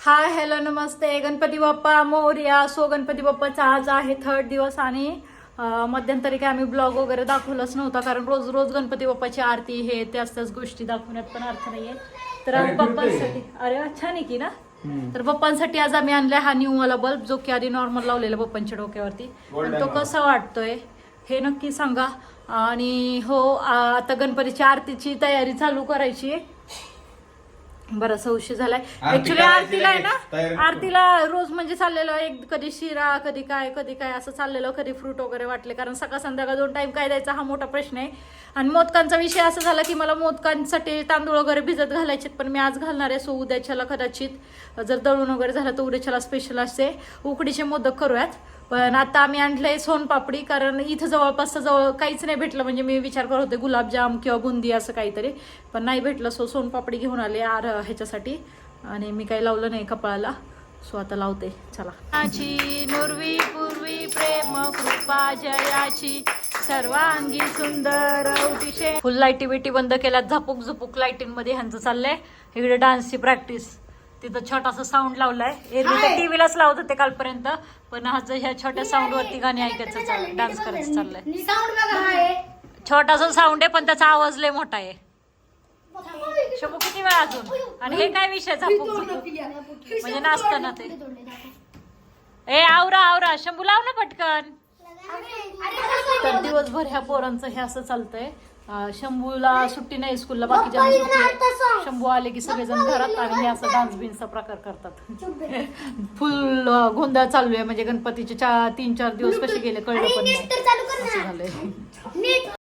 हाय hello नमस्ते. Ganpati Bappa Morya so Ganpati बाप्पाचा आज आहे थर्ड दिवस आणि मध्यंतरी काय आम्ही ब्लॉग वगैरे दाखवलाच नव्हता कारण रोज रोज गणपती बाप्पाची आरती हे त्याच त्याच गोष्टी दाखवण्यात पण अर्थ नाहीये. तर बाप्पांसाठी अरे छान आहे की ना? तर बाप्पांसाठी आज आम्ही आणलाय हा न्यू वाला बल्ब जो की आधी नॉर्मल लावलेला बाप्पांच्या डोक्यावरती. आणि तो. कसा वाटतोय हे नक्की सांगा. आणि हो आता गणपतीची आरतीची तयारी चालू करायची आहे. बराचसा उशीर झालाय. ऍक्च्युली आरतीला आहे ना. आरतीला रोज म्हणजे चाललेलं एक कधी शिरा कधी काय कधी काय असं चाललेलं कधी फ्रूट वगैरे वाटले. कारण सकाळ संध्याकाळ दोन टाइम काय द्यायचा हा मोठा प्रश्न आहे. आणि मोदकांचा विषय असा झाला की मला मोदकांसाठी तांदूळ वगैरे भिजत घालायचे पण मी आज घालणार आहे सो उद्याच्याला कदाचित जर दळून वगैरे झालं तर उद्याच्याला स्पेशल असते उकडीचे मोदक करूयात. पण आता आम्ही आणलंय सोनपापडी कारण इथं जवळपास जवळ काहीच नाही भेटलं. म्हणजे मी विचार करत होते गुलाबजाम किंवा बुंदी असं काहीतरी पण नाही भेटलं. सो सोनपापडी घेऊन आले आर ह्याच्यासाठी. आणि मी काही लावलं नाही कपाळाला. सो आता लावते. चला. आची नुरवी पूर्वी प्रेम कृपा जयाची. सर्वांगी सुंदर अतिशय फुल लाईटी बिटी बंद केल्यात. झपुक झुपूक लाईटींमध्ये ह्यांचं चाललंय. इकडे डान्सची प्रॅक्टिस तिथं छोटासा साऊंड लावलाय एरवी तर टीव्हीलाच लावत होते कालपर्यंत पण आज ह्या छोट्या साऊंड वरती गाणी ऐकायचं चाललंय डान्स करायचं चाललंय हा छोटासा साऊंड आहे पण त्याचा आवाज लय मोठा आहे शंभू किती वेळ अजून आणि हे काय विषय झुपूक म्हणजे नाचताना ते ए आवरा आवरा शंभू लाव ना पटकन तर दिवसभर ह्या पोरांचं हे असं चालतंय शंभूला सुट्टी नाही स्कूलला बाकीच्या सुट्टी. शंभू आले की सगळेजण घरात आणि हे असं डान्स बिन्सचा प्रकार करतात. फुल गोंधळ चालू आहे म्हणजे गणपतीचे चार तीन चार दिवस कसे गेले कळलं पण नाही. असं झालंय.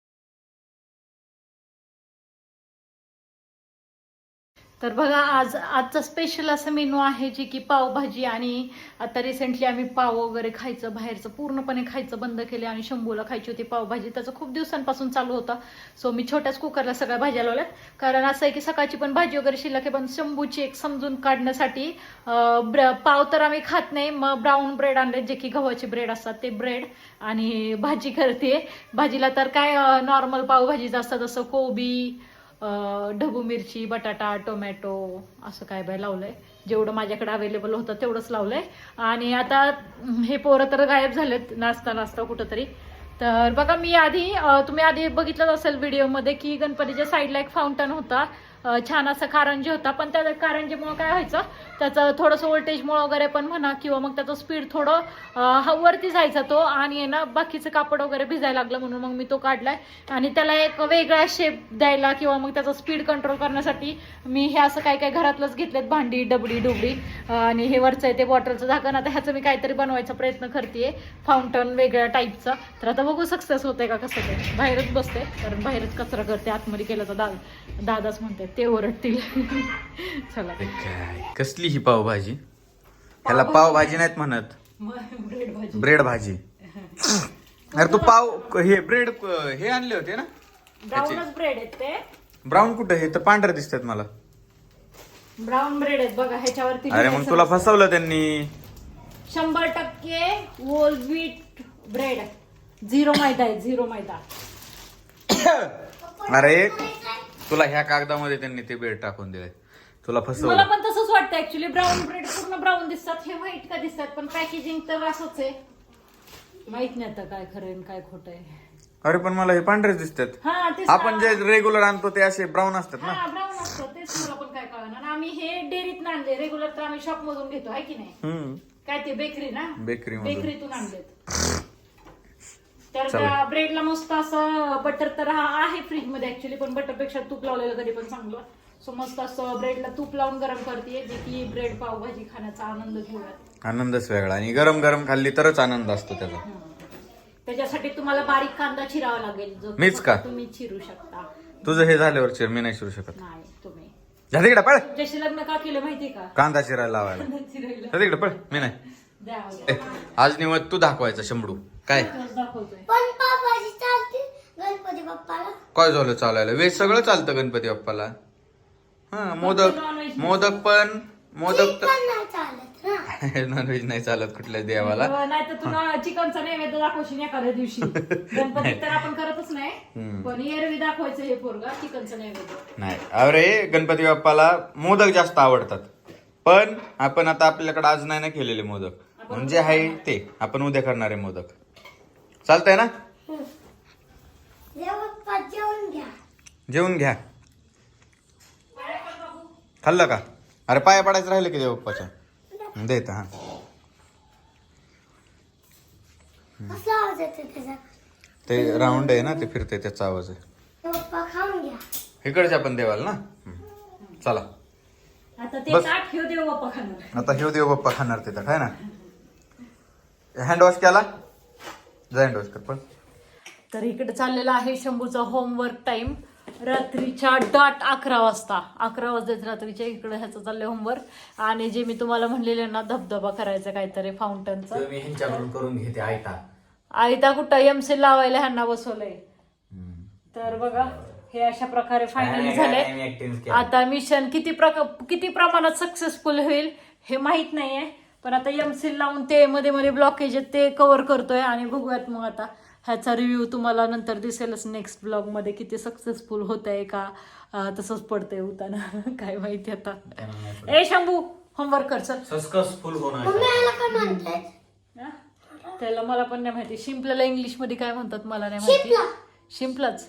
तर बघा आज आजचा स्पेशल असं मेनू आहे जे की पावभाजी आणि आता रिसेंटली आम्ही पाव वगैरे खायचं बाहेरचं पूर्णपणे खायचं बंद केले आणि शंभूला खायची होती पावभाजी. त्याचं खूप दिवसांपासून चालू होता. सो मी छोट्याच कुकरला सगळ्या भाज्या लावल्यात. कारण असं आहे की सकाळची पण भाजी वगैरे शिल्लक आहे पण शंभूची एक समजून काढण्यासाठी ब्र- पाव तर आम्ही खात नाही. मग ब्राऊन ब्रेड आणले जे की गव्हाचे ब्रेड असतात ते ब्रेड आणि भाजी करते. भाजीला तर काय नॉर्मल पावभाजीच असतात जसं कोबी ढबू मिरची बटाटा टोमॅटो असं काय बाय लावलंय. जेवढं माझ्याकडे अवेलेबल होतं तेवढंच लावलंय. आणि आता हे पोरं तर गायब झालेत नाचता नाचता कुठंतरी. तर बघा मी आधी तुम्ही आधी बघितलं असेल व्हिडिओमध्ये की गणपतीच्या साईडला एक फाउंटन होता. छान असा कारंजी होता पण त्या कारंजीमुळं काय व्हायचं त्याचं थोडंसं वोल्टेजमुळं वगैरे पण म्हणा किंवा मग त्याचं स्पीड थोडं अं, वरती जायचा तो आणि आहे ना बाकीचं कापड वगैरे भिजायला लागलं म्हणून मग मी तो काढलाय. आणि त्याला एक वेगळा शेप द्यायला किंवा मग त्याचा स्पीड कंट्रोल करण्यासाठी मी हे असं काय काय घरातलंच घेतलेत भांडी डबडी डुबडी आणि हे वरचं आहे ते बॉटलचं झाकण. आता ह्याचं मी काहीतरी बनवायचा प्रयत्न करते फाउंटन वेगळ्या टाईपचं तर आता बघू सक्सेस होते का कसं ते. बाहेरच बसते कारण बाहेरच कचरा करते आतमध्ये केलं तर दादा दादाच म्हणते ते ओरडतील. चला. ते काय? कसली ही पावभाजी? ह्याला पावभाजी नाहीत म्हणत. ब्रेड भाजी ब्रेड भाजी अरे तू पाव हे ब्रेड हे आणले होते ना? ब्राऊनच ब्रेड आहेत ते. ब्राऊन कुठं? हे तर पांढरे दिसतात मला. ब्राऊन ब्रेड आहेत बघा ह्याच्यावरती अरे मग तुला फसवलं त्यांनी. शंभर टक्के whole wheat bread zero maida आहे झिरो मैदा. अरे तुला ह्या कागदामध्ये त्यांनी ते ब्रेड टाकून दिले. तुला मला फसवलं पण तसंच वाटतं ऍक्च्युली ब्राऊन ब्रेड पूर्ण ब्राऊन दिसतात. हे व्हाईट का दिसतात? पण पॅकेजिंग तर असंच आहे. माहीत नाही आता काय खरं आहे आणि काय खोटं आहे. अरे पण मला हे पांढरेच दिसतात. हा तेच आपण जे रेग्युलर आणतो ते असे ब्राऊन असतात ना. हा ब्राऊन असतं तेच मला पण काय कळणार आणि आम्ही हे डेअरीत आणले. रेग्युलर तर आम्ही शॉप मधून घेतो आहे की नाही? हम्म. काय ते बेकरी ना? मधून. बेकरीतून आणलेत. तर ब्रेडला मस्त असं बटर तर हा आहे फ्रीजमध्ये ऍक्च्युली पण बटरपेक्षा तूप लावलेलं कधी पण चांगलं. सो मस्त असं ब्रेडला तूप लावून गरम करते जे की ब्रेड पावभाजी खाण्याचा आनंद घेऊयात. आनंदच वेगळा. आणि गरम गरम खाल्ली तरच आनंद असतो त्याचा. त्याच्यासाठी तुम्हाला बारीक कांदा चिरावा लागेल जो मीच का? तुम्ही चिरू शकता. तुझं हे झाल्यावर चिर मी नाही चिरू शकत. नाही तुम्ही. जा तिकडे पळ! लग्न का केलं माहितीये का? कांदा चिरायला लावायला. चिरायला. जा तिकडे पळ! मी नाही. ए, आज निवड तू दाखवायचा शंभडू काय? पण चालते. गणपती बाप्पाला. काय झालं चालायला? वेज सगळं चालतं गणपती बाप्पाला. हा मोदक non-veg मोदक पण मोदक तर पण नाही चालत ना नॉनव्हेज नाही चालत कुठल्याच देवाला. नाही तर तुला चिकनचा नैवेद्य दाखवशील एखाद्या दिवशी. गणपती तर आपण करतच नाही पण एरवी दाखवायचं हे पोरगा चिकनचं नैवेद्य. नाही. अरे गणपती बाप्पाला मोदक जास्त आवडतात. पण आपण आता आपल्याकडे आज नाही ना केलेले मोदक. म्हणजे आहे ते. आपण उद्या करणारे मोदक. चालतंय ना? जेवून घ्या. जेवून घ्या. खाल्लं का? अरे पाया पडायचं राहिलं की देव पप्पाच्या. देत हा. कसला आवाज येतो त्याचा? ते राऊंड आहे ना ते फिरते त्याचा आवाज आहे. देव पप्पा खाऊन घ्या. इकडच्या पण देवाल ना? हम्म. चला. आता ते बस. ताट ठेव देव बाप्पा खाणार. आता ह्यो देव बाप्पा खाणार तिथं काय ना? हँड वॉश केला? जा हँड वॉश कर पण. तर इकडे चाललेला आहे शंभूचा होमवर्क टाइम रात्रीच्या डाट अकरा वाजता. अकरा वाजता रात्रीच्या इकडे ह्याचं चाललंय होमवर्क आणि जे मी तुम्हाला म्हणलेले ना धबधबा करायचा काहीतरी फाउंटनचं मी ह्यांच्याकडून करून घेते ऐका आयता कुठं? एम सी लावायला ह्यांना बसवलंय. तर बघा हे अशा प्रकारे फायनली झाले आता मिशन किती प्रकार किती प्रमाणात सक्सेसफुल होईल हे माहीत नाहीये. पण आता एम सी लावून ते मध्ये मध्ये ब्लॉकेज आहेत ते कव्हर करतोय आणि बघूयात मग आता ह्याचा रिव्ह्यू तुम्हाला नंतर दिसेलच नेक्स्ट ब्लॉगमध्ये किती सक्सेसफुल होत आहे का तसंच पडतंय होताना काय माहिती आता. ए शंभू होमवर्क कर चल. सक्सेसफुल होणार. हा? त्याला मला पण नाही माहिती. शिंपल्याला इंग्लिशमध्ये काय म्हणतात मला नाही माहिती. शिंपला. शिंपलाच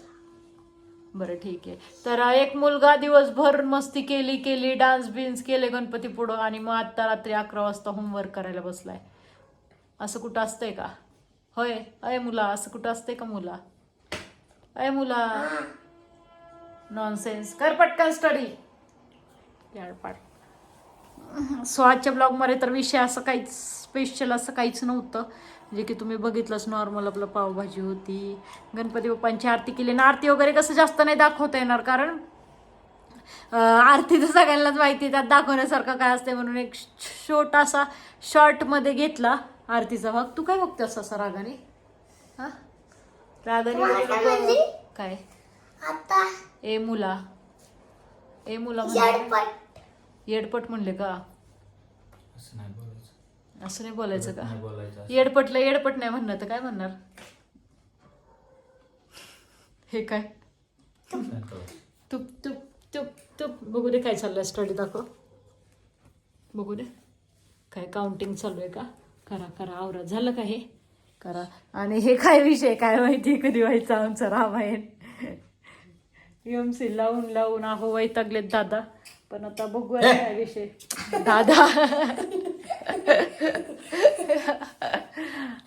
बरं ठीक आहे. तर एक मुलगा दिवसभर मस्ती केली केली डान्स बिन्स केले गणपती पुढं आणि मग आता रात्री अकरा वाजता होमवर्क करायला बसलाय. असं कुठं असतंय का? होय अय मुला असं कुठं असतंय का मुला? अय मुला. नॉनसेन्स कर पटकन स्टडी पाठ सो आजच्या ब्लॉगमध्ये तर विषय असं काहीच स्पेशल असं काहीच नव्हतं. जे की तुम्ही बघितलंच नॉर्मल आपलं पावभाजी होती गणपती बाप्पांची आरती केली. आणि आरती वगैरे कसं जास्त नाही दाखवता येणार कारण आरती तर सगळ्यांनाच माहिती त्यात दाखवण्यासारखं काय असते म्हणून एक छोटासा शॉर्टमध्ये घेतला आरतीचा भाग. तू काय बघतेस असं रागाने? हा? रागाने तुम्हाला काय? ए मुला. ए मुला म्हणजे? येडपट म्हणले का? असं नाही बोलायचं. असं नाही बोलायचं का? बोलायचं येडपटला येडपट नाही म्हणणार तर काय म्हणणार? हे काय? तुप तुप तुप तुप. बघू दे काय चाललंय स्टडी दाखव. बघू दे. काय काउंटिंग चालू आहे का? करा करा. आवरा. झालं का हे? करा. आणि हे काय विषय? काय माहिती? कधी व्हायचं आमचं रामायण? एम सी लावून लावून. अहो वैतागलेत दादा. पण आता बघूया काय विषय. दादा.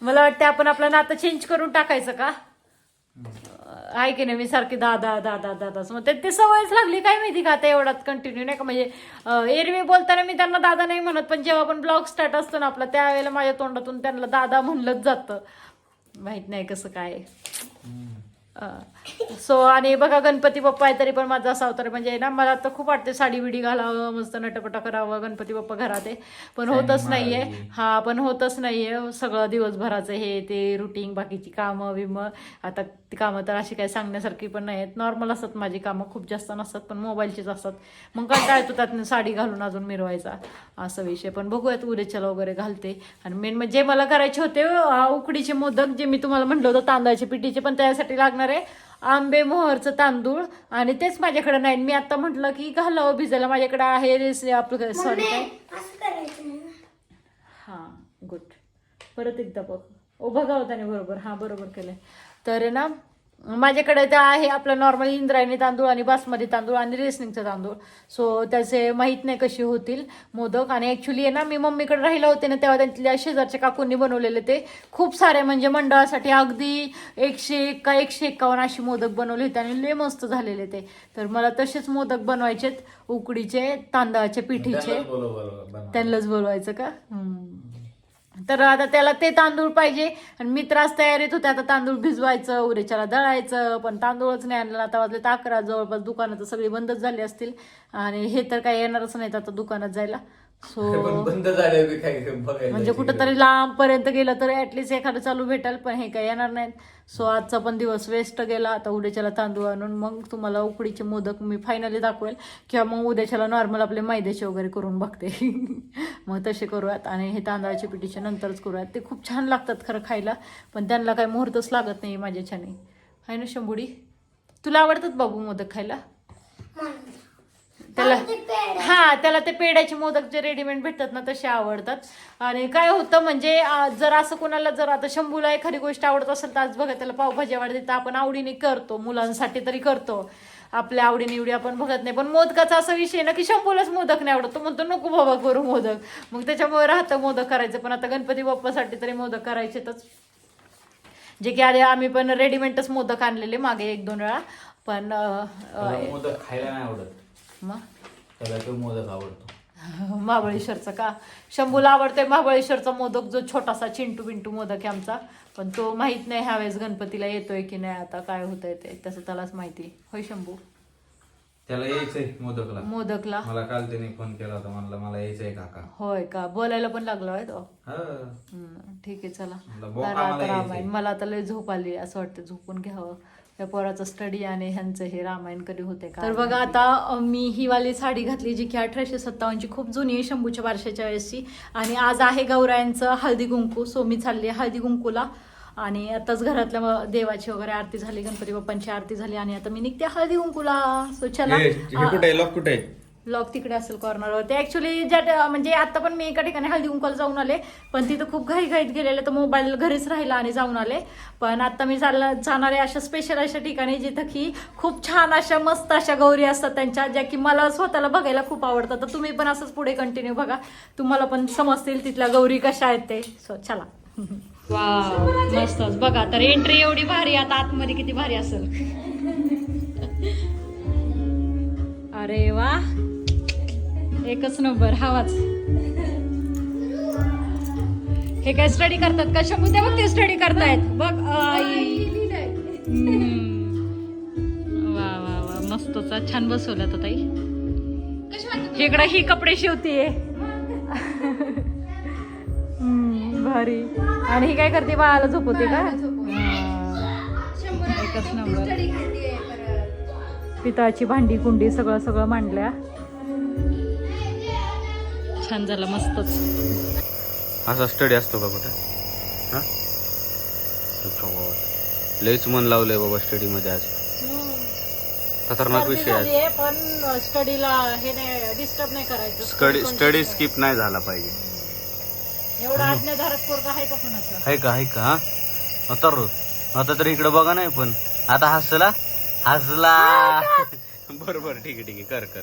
मला वाटतं आपण आपलं नातं चेंज करून टाकायचं का? आहे की नाही? मी सारखी दादा दादा दादाच मग ते ते सवयच लागली काय माहिती का? आता एवढ्यात कंटिन्यू नाही का? म्हणजे एरवी बोलताना मी त्यांना दादा नाही म्हणत पण जेव्हा आपण ब्लॉग स्टार्ट असतो ना आपला त्यावेळेला माझ्या तोंडातून त्यांना दादा म्हणलंच जातं. माहीत नाही कसं काय. सो आणि बघा गणपती बाप्पा आहे तरी पण माझा असा अवतार म्हणजे ना मला तर खूप वाटते साडी बिडी घालावं मस्त नटपटा करावं गणपती बाप्पा घरात आहे. पण होतच नाहीये. हा पण होतच नाहीये. सगळं दिवसभराचं हे ते रुटीन बाकीची कामं बिमं. आता ती कामं तर अशी काही सांगण्यासारखी पण नाही आहेत नॉर्मल असतात माझी कामं खूप जास्त नसतात पण मोबाईलचीच असतात. मग कंटाळा येतो त्यातनं साडी घालून अजून मिरवायचा? असा विषय. पण बघूयात उद्याच्याला वगैरे घालते. आणि मेन म्हणजे मला करायचे होते उकडीचे मोदक जे मी तुम्हाला म्हटलं होतं तांदळाचे पिठीचे पण त्यासाठी लागणार आहे. आंबे मोहरचं तांदूळ आणि तेच माझ्याकडे नाही. मी आता म्हटलं की घालावं भिजायला माझ्याकडे आहे आपलं सॉरी काय. हां गुड परत एकदा बघ. ओ बघा त्याने बरोबर. हां बरोबर केलंय. तर ना माझ्याकडे ते आहे आपलं नॉर्मल इंद्रायणी तांदूळ आणि बासमती तांदूळ आणि रेसनिंगचं तांदूळ. सो त्याचे माहीत नाही कसे होतील मोदक. आणि ॲक्च्युली आहे ना मी मम्मीकडे राहिला होते ना तेव्हा त्यांच्या शेजारच्या काकूंनी बनवलेले ते. खूप सारे म्हणजे मंडळासाठी अगदी एकशे एक का एकशे एकावन्न अशी मोदक बनवले होते आणि लय मस्त झालेले ते. तर मला तसेच मोदक बनवायचेत. उकडीचे तांदळाचे पिठीचे. त्यांनाच बोलवायचं का. तर आता त्याला ते तांदूळ पाहिजे. आणि मी त्रास तयारीत होते. आता तांदूळ भिजवायचं उरेच्याला दळायचं पण तांदूळच नाही आणलं. आता वाजले तर अकरा जवळपास दुकानं तर सगळी बंदच झाली असतील. आणि हे तर काही येणारच नाहीत आता दुकानात जायला. सो बंद झाले म्हणजे कुठंतरी लांब पर्यंत गेलं तर ऍटलीस्ट एखादं चालू भेटेल पण हे काही येणार नाहीत. सो आजचा पण दिवस वेस्ट गेला. आता उद्याच्याला तांदूळ आणून मग तुम्हाला उकडीचे मोदक मी फायनली दाखवेल. किंवा मग उद्याच्याला नॉर्मल आपले मैद्याचे वगैरे करून बघते. मग तसे करूयात आणि हे तांदळाचे पिठीचे नंतरच करूयात. ते खूप छान लागतात खरं खायला पण त्यांना काही मुहूर्तच लागत नाही माझ्याच्याने. आहे ना शंभुडी? तुला आवडतात बाबू मोदक खायला. त्याला. हा त्याला ते पेड्याचे मोदक जे रेडीमेड भेटतात ना तसे आवडतात. आणि काय होतं म्हणजे जर असं कोणाला जर आता शंभूला एखादी गोष्ट आवडत असेल तर आज बघा त्याला पावभाजी आवडते तर आपण आवडीने करतो मुलांसाठी तरी करतो. आपल्या आवडीने एवढी आपण बघत नाही. पण मोदकाचा असा विषय ना की शंभूलाच मोदक नाही आवडत. तो म्हणतो नको बाबा करू मोदक. मग त्याच्यामुळे राहतं मोदक करायचं. पण आता गणपती बाप्पासाठी तरी मोदक करायचेतच जे की आधी आम्ही पण रेडीमेडच मोदक आणलेले मागे एक दोन वेळा. पण मोदक खायला नाही आवडत. मग? त्याला तो मोदक आवडतो. महाबळेश्वरचा का? शंभूला आवडते महाबळेश्वरचा मोदक जो छोटासा चिंटू बिंटू मोदक आहे आमचा. पण तो माहीत नाही ह्यावेळेस गणपतीला येतोय की नाही आता काय होतंय ते तसं त्यालाच माहिती. होय शंभू? त्याला यायचंय मोदकला. मोदकला? मला काल त्याने फोन केला होता म्हणलं मला यायचंय काका. होय का? बोलायला पण लागलो आहे तो. हम्म, ठीक आहे चला. यायचंय. मला आता लय झोप आली असं वाटतं झोपून घ्यावं. या पोराचं स्टडी आणि ह्यांचं हे रामायण कधी होते तर बघा आता मी ही वाली साडी घातली जी की अठराशे सत्तावन्नची खूप जुनी आहे शंभूच्या बारशाच्या वेळेसची आणि आज आहे गौरायांचं हळदी कुंकू सो मी चालली आहे हळदी कुंकूला. आणि आताच घरातल्या देवाची वगैरे आरती झाली गणपती बाप्पांची आरती झाली. आणि आता मी निघते हळदी कुंकूला. सो चला. हे कुठे लॉक तिकडे असेल कॉर्नरवर ते ऍक्च्युली ज्या म्हणजे आता पण मी एका ठिकाणी हळदी कुंकवाला जाऊन आले पण तिथं खूप घाई घाईत गेलेले तर मोबाईल घरीच राहिला आणि जाऊन आले. पण आता मी चालला जाणार आहे अशा स्पेशल अशा ठिकाणी जिथं की खूप छान अशा मस्त अशा गौरी असतात त्यांच्या ज्या की मला स्वतःला बघायला खूप आवडतात. तर तुम्ही पण असंच पुढे कंटिन्यू बघा. तुम्हाला पण समजतील तिथल्या गौरी कशा आहेत ते. सो चला. वा मस्तच बघा तर एंट्री एवढी भारी आता आतमध्ये किती भारी असेल. अरे वा. एकच नंबर हवाच हे काय स्टडी करतात का शंभू? त्या बघ ते स्टडी करतायत. बघ. वा वा वा. मस्तच छान बसवल्यात आता ताई. इकडे ही कपडे शिवतीये. भारी. आणि ही काय करते बाळाला झोपवते का. एकच नंबर. पितळाची भांडी कुंडी सगळं सगळं मांडल्या. छान झालं मस्तच. असा स्टडी असतो का कुठे? हा? लयच मन लावलंय बाबा स्टडी मध्ये आज. खतरनाक विषय आहे. पण स्टडीला हे नाही डिस्टर्ब नाही करायचं. स्टडी स्टडी स्किप नाही झाला पाहिजे. एवढा आज्ञाधारक पोरगा आहे का कुणाचा? आहे का आहे का हा? आता आता तर इकडे बघा नाही पण. आता हसला? हसला. बरोबर ठीक आहे ठीक आहे. कर कर.